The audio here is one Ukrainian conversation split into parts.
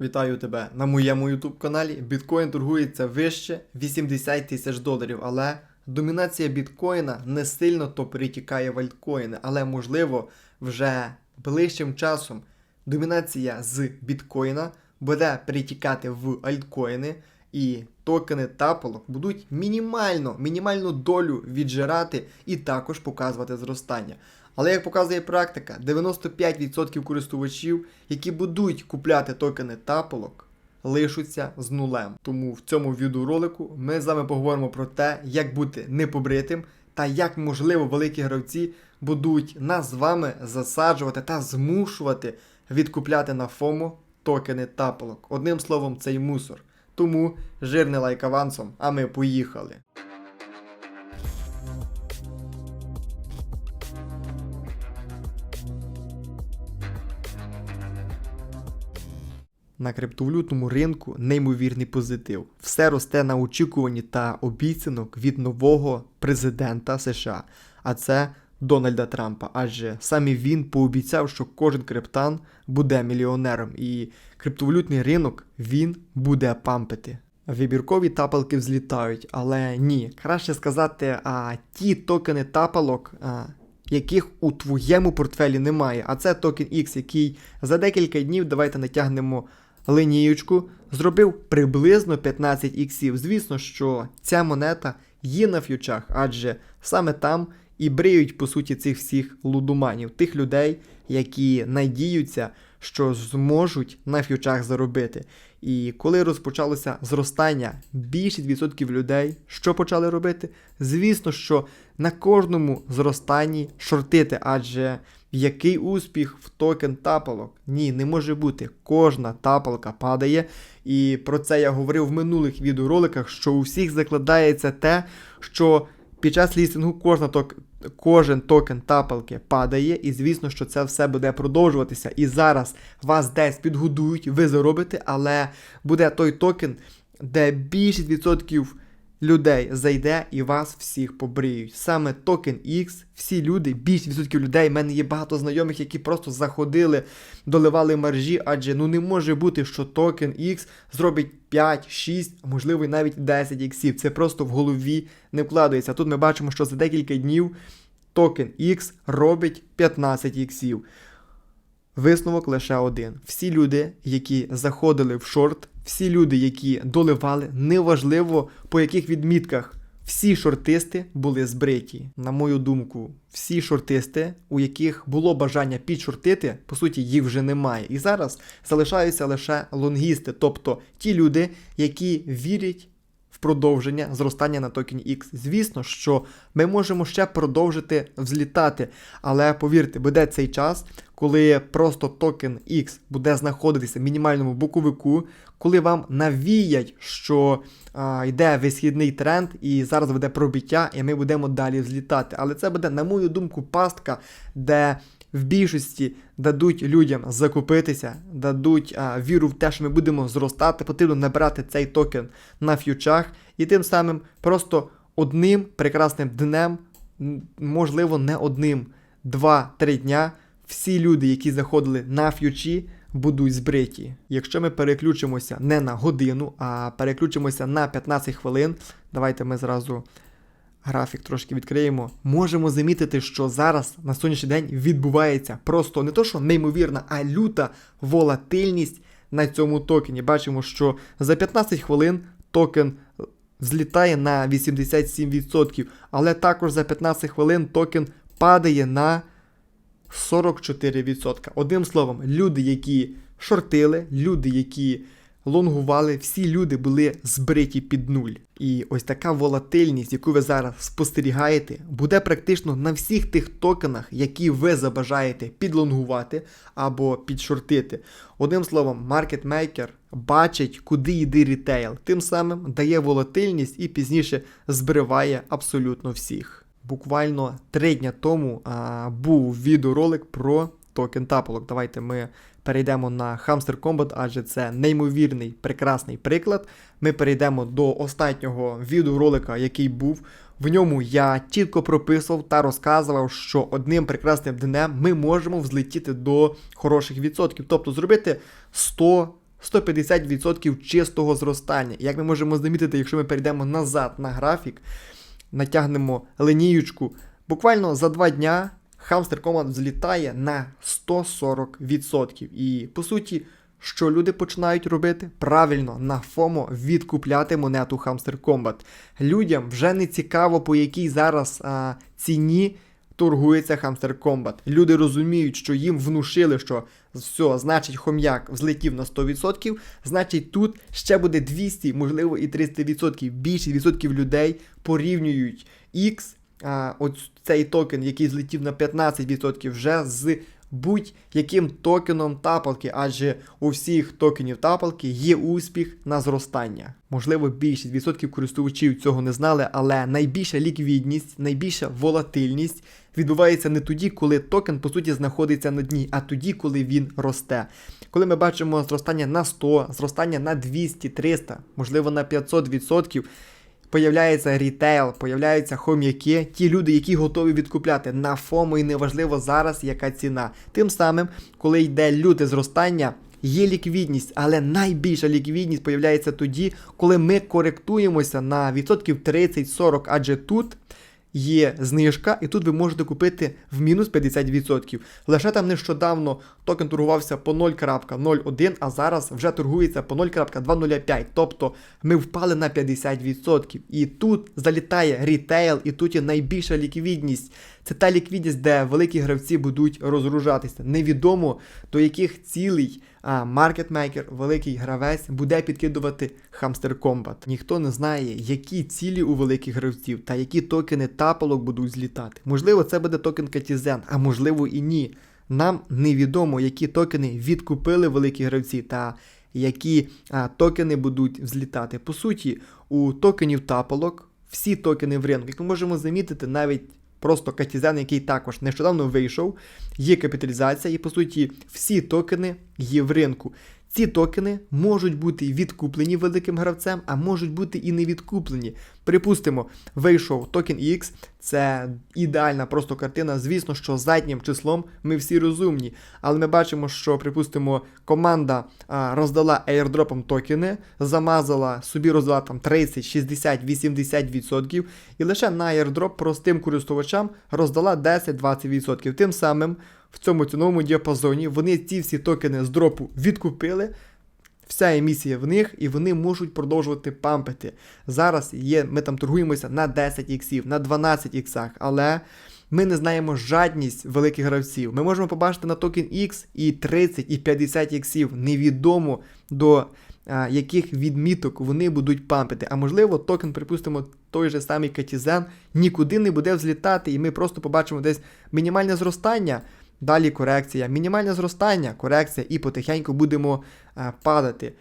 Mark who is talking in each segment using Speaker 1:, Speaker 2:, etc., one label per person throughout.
Speaker 1: Вітаю тебе на моєму YouTube каналі. Біткоін торгується вище 80 тисяч доларів, але домінація біткоїна не сильно то перетікає в альткоїни, але можливо вже ближчим часом домінація з біткоїна буде перетікати в альткоїни, і токени тапалок будуть мінімально, мінімальну долю віджирати і також показувати зростання. Але як показує практика, 95% користувачів, які будуть купляти токени тапалок, лишуться з нулем. Тому в цьому відеоролику ми з вами поговоримо про те, як бути непобритим та як можливо великі гравці будуть нас з вами засаджувати та змушувати відкупляти на ФОМО токени тапалок. Одним словом, цей мусор. Тому жирний лайк авансом, а ми поїхали. На криптовалютному ринку неймовірний позитив. Все росте на очікуванні та обіцянок від нового президента США, а це Дональда Трампа. Адже саме він пообіцяв, що кожен криптан буде мільйонером, і криптовалютний ринок він буде пампити. Вибіркові тапалки взлітають, але ні, краще сказати, а ті токени тапалок. А, яких у твоєму портфелі немає. А це токен X, який за декілька днів давайте натягнемо линієчку, зробив приблизно 15 іксів. Звісно, що ця монета є на ф'ючах, адже саме там і бриють, по суті, цих всіх лудуманів, тих людей, які надіються, що зможуть на ф'ючах заробити. І коли розпочалося зростання, більшість відсотків людей, що почали робити? Звісно, що на кожному зростанні шортити, адже який успіх в токен тапалок? Ні, не може бути. Кожна тапалка падає. І про це я говорив в минулих відеороликах, що у всіх закладається те, що під час лістингу кожна ток... кожен токен тапалки падає, і звісно, що це все буде продовжуватися. І зараз вас десь підгодують, ви заробите, але буде той токен, де більшість відсотків людей зайде і вас всіх побриють. Саме токен X, всі люди, більшість відсотків людей, в мене є багато знайомих, які просто заходили, доливали маржі, адже ну не може бути, що токен X зробить 5, 6, а можливо навіть 10 іксів. Це просто в голові не вкладається. Тут ми бачимо, що за декілька днів токен X робить 15 іксів. Висновок лише один. Всі люди, які заходили в шорт, всі люди, які доливали, неважливо по яких відмітках, всі шортисти були збриті. На мою думку, всі шортисти, у яких було бажання підшортити, по суті, їх вже немає. І зараз залишаються лише лонгісти, тобто ті люди, які вірять. В продовження зростання на токені X. Звісно, що ми можемо ще продовжити взлітати, але повірте, буде цей час, коли просто токен X буде знаходитися в мінімальному боковику, коли вам навіять, що а, йде висхідний тренд, і зараз буде пробиття, і ми будемо далі взлітати. Але це буде, на мою думку, пастка, де в більшості дадуть людям закупитися, дадуть а, віру в те, що ми будемо зростати, потрібно набирати цей токен на ф'ючах, і тим самим просто одним прекрасним днем, можливо, не одним, два-три дня, всі люди, які заходили на ф'ючі, будуть збриті. Якщо ми переключимося не на годину, а переключимося на 15 хвилин, давайте ми зразу графік трошки відкриємо, можемо замітити, що зараз на сьогоднішній день відбувається просто не то, що неймовірна, а люта волатильність на цьому токені. Бачимо, що за 15 хвилин токен взлітає на 87%, але також за 15 хвилин токен падає на 44%. Одним словом, люди, які шортили, люди, які лонгували, всі люди були збриті під нуль. І ось така волатильність, яку ви зараз спостерігаєте, буде практично на всіх тих токенах, які ви забажаєте підлонгувати або підшортити. Одним словом, маркетмейкер бачить, куди йде рітейл, тим самим дає волатильність і пізніше збриває абсолютно всіх. Буквально три дня тому а, був відеоролик про токен тапалок. Давайте ми перейдемо на Hamster Combat, адже це неймовірний прекрасний приклад. Ми перейдемо до останнього відеоролика, який був. В ньому я чітко прописував та розказував, що одним прекрасним днем ми можемо взлетіти до хороших відсотків, тобто зробити 100 150% чистого зростання. Як ми можемо замітити, якщо ми перейдемо назад на графік, натягнемо линіючку, буквально за два дня Hamster Combat злітає на 140%. І по суті, що люди починають робити? Правильно, на ФОМО відкупляти монету Hamster Combat. Людям вже не цікаво, по якій зараз а, ціні торгується Hamster Combat. Люди розуміють, що їм внушили, що все, значить, хом'як взлетів на 100%, значить тут ще буде 200, можливо, і 300%. Більшість відсотків людей порівнюють X, а, от цей токен, який злетів на 15% вже з будь-яким токеном тапалки, адже у всіх токенів тапалки є успіх на зростання. Можливо, більшість відсотків користувачів цього не знали, але найбільша ліквідність, найбільша волатильність відбувається не тоді, коли токен по суті знаходиться на дні, а тоді, коли він росте. Коли ми бачимо зростання на 100, зростання на 200, 300, можливо на 500%, Появляється рітейл, появляються хом'яки, ті люди, які готові відкупляти на ФОМО і неважливо зараз, яка ціна. Тим самим, коли йде люте зростання, є ліквідність, але найбільша ліквідність появляється тоді, коли ми коректуємося на відсотків 30-40, адже тут. Є знижка, і тут ви можете купити в мінус 50%. Лише там нещодавно токен торгувався по 0.01, а зараз вже торгується по 0.205. Тобто ми впали на 50%. І тут залітає рітейл, і тут є найбільша ліквідність. Це та ліквідність, де великі гравці будуть розгружатися. Невідомо до яких цілей маркетмейкер, великий гравець, буде підкидувати Hamster Combat. Ніхто не знає, які цілі у великих гравців та які токени тапалок будуть злітати. Можливо, це буде токен Катізен, а можливо і ні. Нам невідомо, які токени відкупили великі гравці та які а, токени будуть взлітати. По суті, у токенів тапалок всі токени в ринку, як ми можемо замітити, навіть просто Катізен, який також нещодавно вийшов, є капіталізація, і по суті всі токени є в ринку. Ці токени можуть бути відкуплені великим гравцем, а можуть бути і не відкуплені. Припустимо, вийшов токен X, це ідеальна просто картина. Звісно, що заднім числом ми всі розумні. Але ми бачимо, що, припустимо, команда а, роздала airdropом токени, замазала, собі роздала там 30, 60, 80%, і лише на airdrop простим користувачам роздала 10-20%. Тим самим в цьому ціновому діапазоні вони ці всі токени з дропу відкупили. Вся емісія в них, і вони можуть продовжувати пампити. Зараз є, ми там торгуємося на 10 іксів, на 12 іксах, але ми не знаємо жадність великих гравців. Ми можемо побачити на токен X і 30, і 50 іксів. Невідомо до а, яких відміток вони будуть пампити. А можливо, токен, припустимо, той же самий Катізен нікуди не буде взлітати, і ми просто побачимо десь мінімальне зростання. Далі корекція, мінімальне зростання, корекція, і потихеньку будемо е, падати.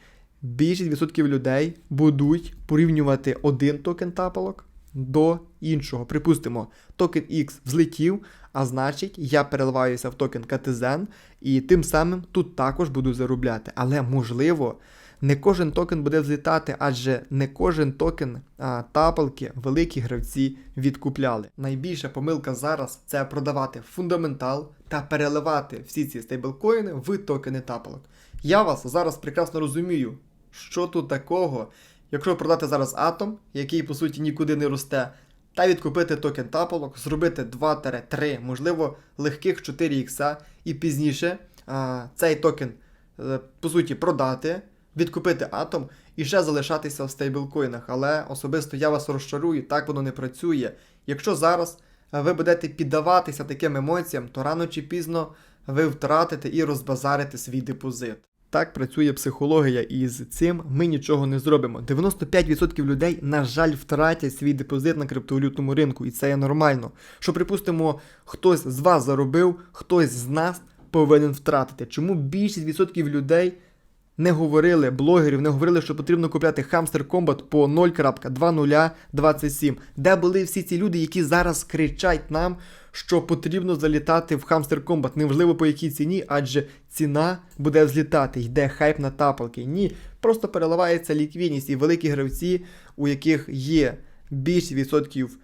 Speaker 1: Більшість відсотків людей будуть порівнювати один токен тапалок до іншого. Припустимо, токен X взлетів, а значить, я переливаюся в токен Катизен, і тим самим тут також буду заробляти. Але можливо. Не кожен токен буде взлітати, адже не кожен токен а, тапалки великі гравці відкупляли. Найбільша помилка зараз це продавати фундаментал та переливати всі ці стейблкоїни в токени тапалок. Я вас зараз прекрасно розумію, що тут такого, якщо продати зараз атом, який по суті нікуди не росте, та відкупити токен тапалок, зробити 2-3, можливо, легких 4 ікса, і пізніше а, цей токен, е, по суті, продати відкупити атом і ще залишатися в стейблкоїнах. Але особисто я вас розчарую, так воно не працює. Якщо зараз е, ви будете піддаватися таким емоціям, то рано чи пізно ви втратите і розбазарите свій депозит. Так працює психологія, і з цим ми нічого не зробимо. 95% людей, на жаль, втратять свій депозит на криптовалютному ринку, і це є нормально. Що, припустимо, хтось з вас заробив, хтось з нас повинен втратити. Чому більшість відсотків людей не говорили блогерів, не говорили, що потрібно купляти Hamster Combat по 0.2027. Де були всі ці люди, які зараз кричать нам, що потрібно залітати в Hamster Combat, неважливо по якій ціні, адже ціна буде взлітати, йде хайп на тапалки. Ні, просто переливається ліквідність і великі гравці, у яких є більше відсотків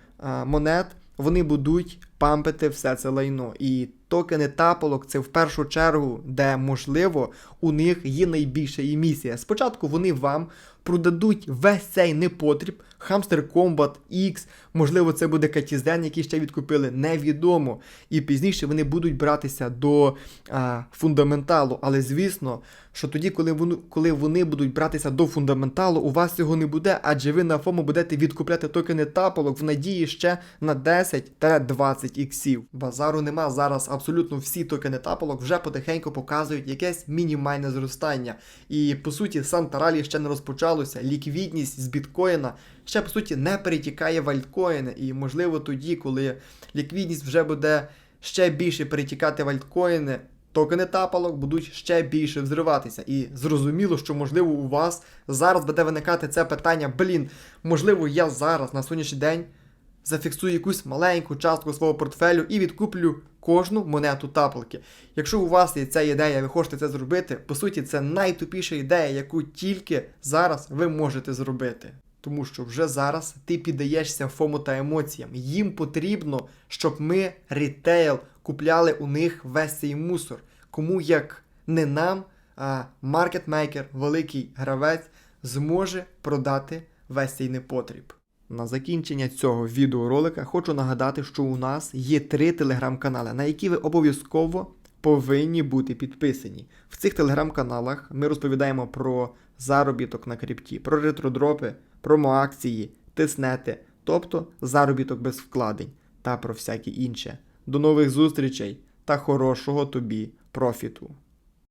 Speaker 1: монет, вони будуть пампити все це лайно. І токени тапалок це в першу чергу, де можливо, у них є найбільша емісія. Спочатку вони вам продадуть весь цей непотріб, Hamster Combat X, можливо, це буде Катізен, який ще відкупили, невідомо. І пізніше вони будуть братися до а, фундаменталу. Але звісно, що тоді, коли вони, коли вони будуть братися до фундаменталу, у вас цього не буде, адже ви на ФОМО будете відкупляти токени тапалок в надії ще на 10-20 іксів. Базару нема зараз абсолютно всі токени тапалок вже потихеньку показують якесь мінімальне зростання. І по суті, Сантаралі ще не розпочалося. Ліквідність з біткоїна ще по суті не перетікає в альткоїни. І можливо тоді, коли ліквідність вже буде ще більше перетікати в альткоїни, токени тапалок будуть ще більше взриватися. І зрозуміло, що можливо у вас зараз буде виникати це питання: блін, можливо, я зараз на сьогоднішній день зафіксую якусь маленьку частку свого портфелю і відкуплю кожну монету тапалки. Якщо у вас є ця ідея, ви хочете це зробити, по суті, це найтупіша ідея, яку тільки зараз ви можете зробити. Тому що вже зараз ти піддаєшся фому та емоціям. Їм потрібно, щоб ми рітейл купляли у них весь цей мусор. Кому як не нам, а маркетмейкер, великий гравець, зможе продати весь цей непотріб. На закінчення цього відеоролика хочу нагадати, що у нас є три телеграм-канали, на які ви обов'язково повинні бути підписані. В цих телеграм-каналах ми розповідаємо про заробіток на крипті, про ретродропи, промоакції, тиснети, тобто заробіток без вкладень та про всяке інше. До нових зустрічей та хорошого тобі профіту!